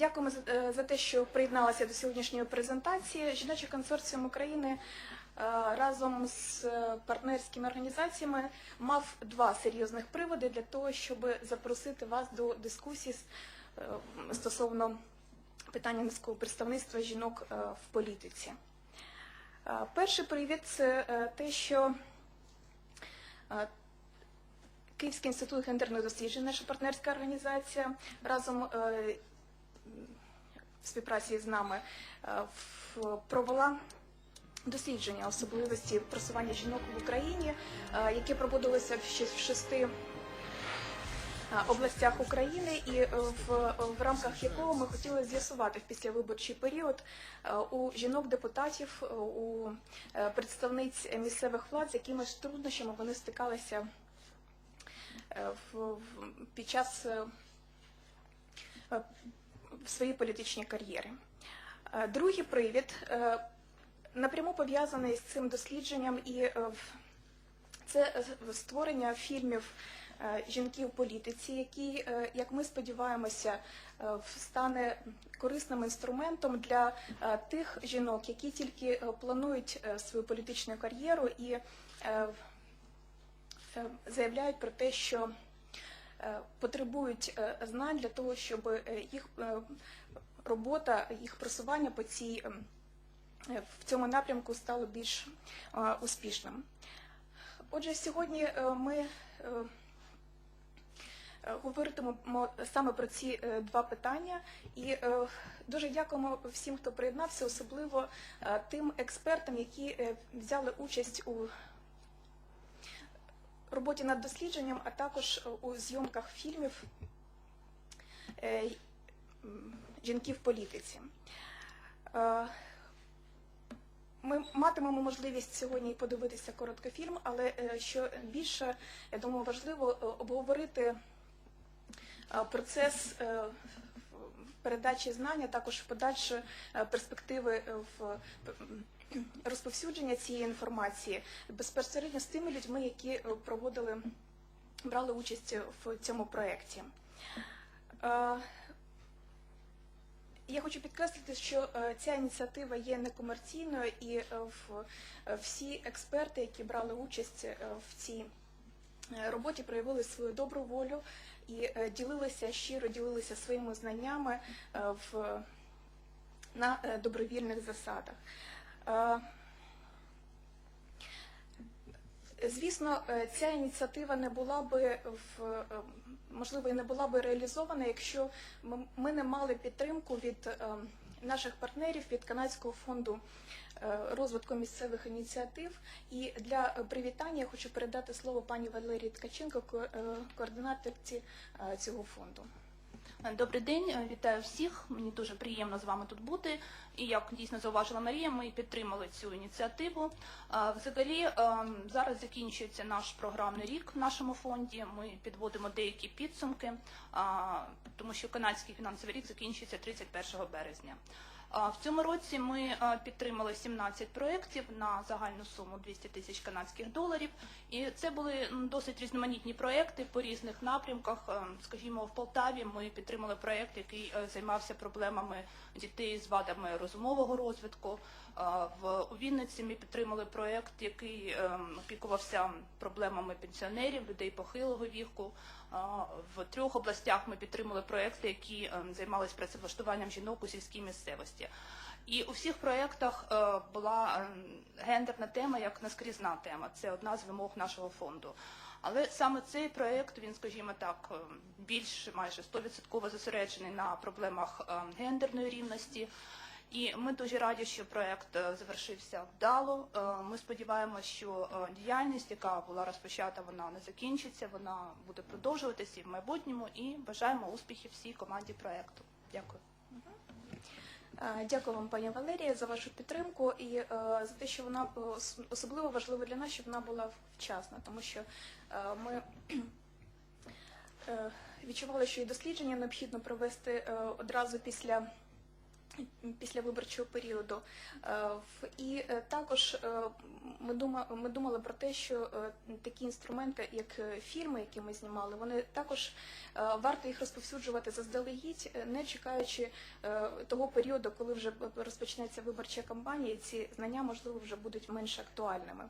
Дякуємо за, е, за те, що приєдналися до сьогоднішньої презентації. Жіночий консорціум України е, разом з е, партнерськими організаціями мав два серйозних приводи для того, щоб запросити вас до дискусії стосовно питання низького представництва жінок в політиці. Перший привід це те, що Київський інститут гендерних досліджень, наша партнерська організація, разом в співпраці з нами е, провела дослідження особливості просування жінок в Україні, е, яке проводилося в шести е, областях України, і в, в рамках якого ми хотіли з'ясувати в післявиборчий період у жінок-депутатів, у представниць місцевих влад, з якими ж труднощами вони стикалися в, в- під час в своїй політичній кар'єрі. Е, Другий привід е, напряму пов'язаний з цим дослідженням, і е, це створення фільмів жінки в політиці, які, як ми сподіваємося, стане корисним інструментом для тих жінок, які тільки планують свою політичну кар'єру і заявляють про те, що потребують е, знань для того, щоб е, їх е, робота, їх просування по цій ем, е, в цьому напрямку стало більш е, успішним. Отже, сьогодні е, ми е, е, говоритимемо саме про ці е, два питання, і е, дуже дякуємо всім, хто приєднався, особливо е, тим експертам, які е, взяли участь у роботі над дослідженням, а також е, у зйомках фільмів е, жінки в політиці. Е, Ми матимемо можливість сьогодні подивитися короткофільм, але е, що більше, я думаю, важливо обговорити процес передачі знання, також в подальші е, перспективи е, в розповсюдження цієї інформації безпосередньо з тими людьми, які е, проводили, брали участь в цьому проєкті. Е, я хочу підкреслити, що е, ця ініціатива є некомерційною, і е, е, всі експерти, які брали участь е, в цій е, роботі, проявили свою добру волю і е, ділилися щиро, ділилися своїми знаннями е, в, на е, добровільних засадах. Е, Звісно, е, ця ініціатива не була би в е, можливо і не була би реалізована, якщо ми- не мали підтримку від е, наших партнерів від канадського фонду е, розвитку місцевих ініціатив. І для привітання я хочу передати слово пані Валерії Ткаченко, е, координаторці е, цього фонду. Добрий день, е, вітаю всіх. Мені дуже приємно з вами тут бути. І як дійсно зауважила Марія, ми підтримали цю ініціативу. Е, Взагалі е, зараз закінчується наш програмний рік в нашому фонді. Ми підводимо деякі підсумки, тому що канадський фінансовий рік закінчується 31 березня. В цьому році ми підтримали 17 проєктів на загальну суму 200 тисяч канадських доларів. І це були досить різноманітні проєкти по різних напрямках. Е, Скажімо, в Полтаві ми підтримали проєкт, який е, займався проблемами дітей з вадами розумового розвитку. Е, В Вінниці ми підтримали проєкт, який е, опікувався проблемами пенсіонерів, людей похилого віку. Е, В трьох областях ми підтримали проєкти, які е, займалися працевлаштуванням жінок у сільській місцевості. І у всіх проєктах е, була гендерна тема як наскрізна тема. Це одна з вимог нашого фонду. Але саме цей проєкт, він, скажімо так, е, більш майже 100% зосереджений на проблемах е, гендерної рівності. І ми дуже раді, що проєкт завершився вдало. Ми сподіваємося, що діяльність, яка була розпочата, вона не закінчиться, вона буде продовжуватися і в майбутньому. І бажаємо успіхів всій команді проєкту. Дякую. Е, Дякую вам, пані Валерія, за вашу підтримку і е, за те, що вона е, особливо важливо для нас, щоб вона була вчасна, тому що е, ми е, відчували, що і дослідження необхідно провести е, одразу після після виборчого періоду. Е, І е, також е, ми думали про те, що такі інструменти, як фільми, які ми знімали, вони також варто їх розповсюджувати заздалегідь, не чекаючи того періоду, коли вже розпочнеться виборча кампанія, ці знання можливо вже будуть менш актуальними.